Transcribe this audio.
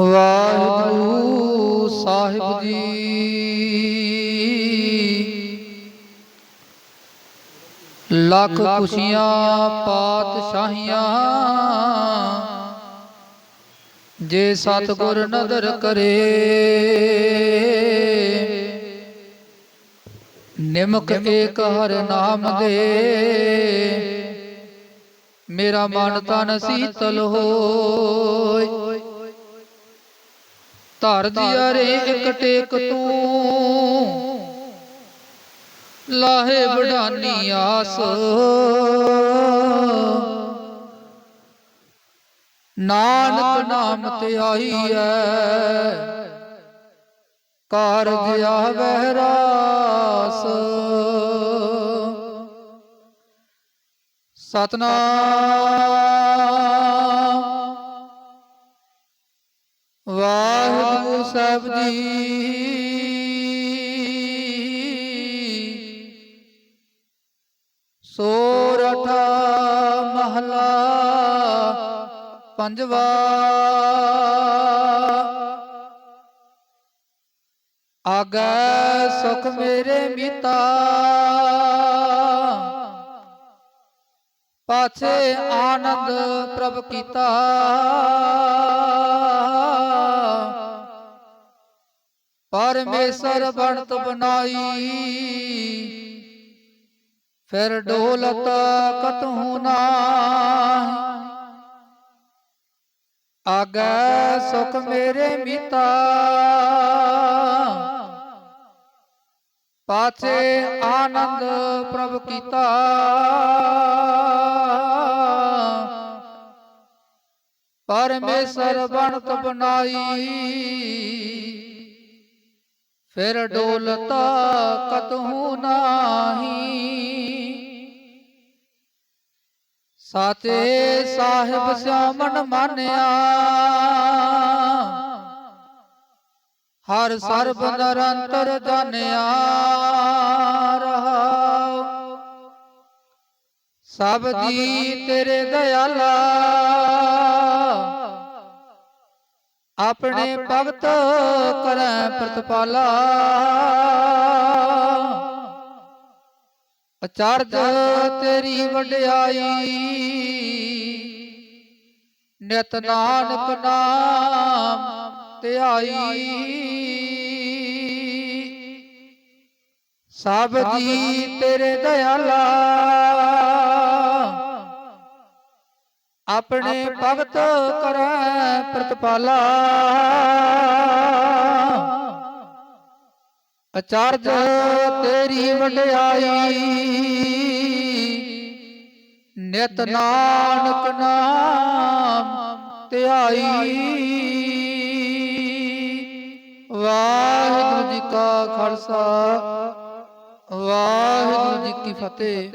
ਵਾਹਿਗੁਰੂ ਸਾਹਿਬ ਜੀ। ਲੱਖ ਖੁਸ਼ੀਆਂ, ਪਾਤਸ਼ਾਹੀਆਂ, ਜੇ ਸਤਿਗੁਰ ਨਦਰ ਕਰੇ। ਨਿਮਕ ਏਕ ਹਰ ਨਾਮ ਦੇ। ਮੇਰਾ ਮਨ ਤਨ ਸੀਤਲ ਹੋਏ। ਧਰ ਦਿਆ ਰੇ ਇੱਕ ਟੇਕ ਤੂੰ। ਲਾਹੇ ਵਡਾਨੀ ਆਸ। ਨਾਨਕ ਨਾਮ ਤੇ ਆਈ ਐ। ਕਾਰਜ ਆਵਹਿ ਰਾਸ ਸਤਨਾਮ। ਵਾਹਿਗੁਰੂ ਸਾਹਿਬ ਜੀ। ਸੋਰਠ ਮਹਲਾ ਪੰਜਵਾ। ਆਗੈ ਸੁਖ ਮੇਰੇ ਮੀਤਾ। ਪਾਛੇ ਆਨੰਦ ਪ੍ਰਭ ਕੀਤਾ। ਪਰਮੇਸ਼ਰ ਬਣਤ ਬਣਾਈ। ਫਿਰ ਡੋਲਤ ਕਤਹੂ ਨਾਹੀ। ਆਗੈ ਸੁਖ ਮੇਰੇ ਮੀਤਾ। ਪਾਛੇ ਆਨੰਦ ਪ੍ਰਭ ਕੀਤਾ। ਪਰਮੇਸ਼ਰ ਬਣਤ ਬਣਾਈ। ਫਿਰ ਡੋਲਤ ਕਤਹੂ ਨਾਹੀ। ਸਾਚੇ ਸਾਹਿਬ ਸਿਆਮਣ ਮਾਨਿਆ। ਹਰ ਸਰਬ ਨਿਰੰਤਰ ਜਾਣਿਆ ਰਹਾਉ ਸਭ ਜੀ ਤੇਰੇ ਦਇਆਲਾ ਆਪਣੇ ਭਗਤ ਕਰੈ ਪ੍ਰਤਪਾਲਾ। ਅਚਰਜ ਤੇਰੀ ਵਡਿਆਈ। ਨਿਤ ਨਾਨਕ ਨਾਮ ਧਿਆਈ। ਸਭ ਜੀ ਤੇਰੇ ਦਇਆਲਾ ਆਪਣੇ ਭਗਤ ਕਰੈ ਪ੍ਰਤਪਾਲਾ। ਅਚਰਜ ਤੇਰੀ ਵਡਿਆਈ। ਨਿਤ ਨਾਨਕ ਨਾਮ ਧਿਆਈ। ਵਾਹਿਗੁਰੂ ਜੀ ਕਾ ਖਾਲਸਾ। ਵਾਹਿਗੁਰੂ ਜੀ ਕੀ ਫਤਿਹ।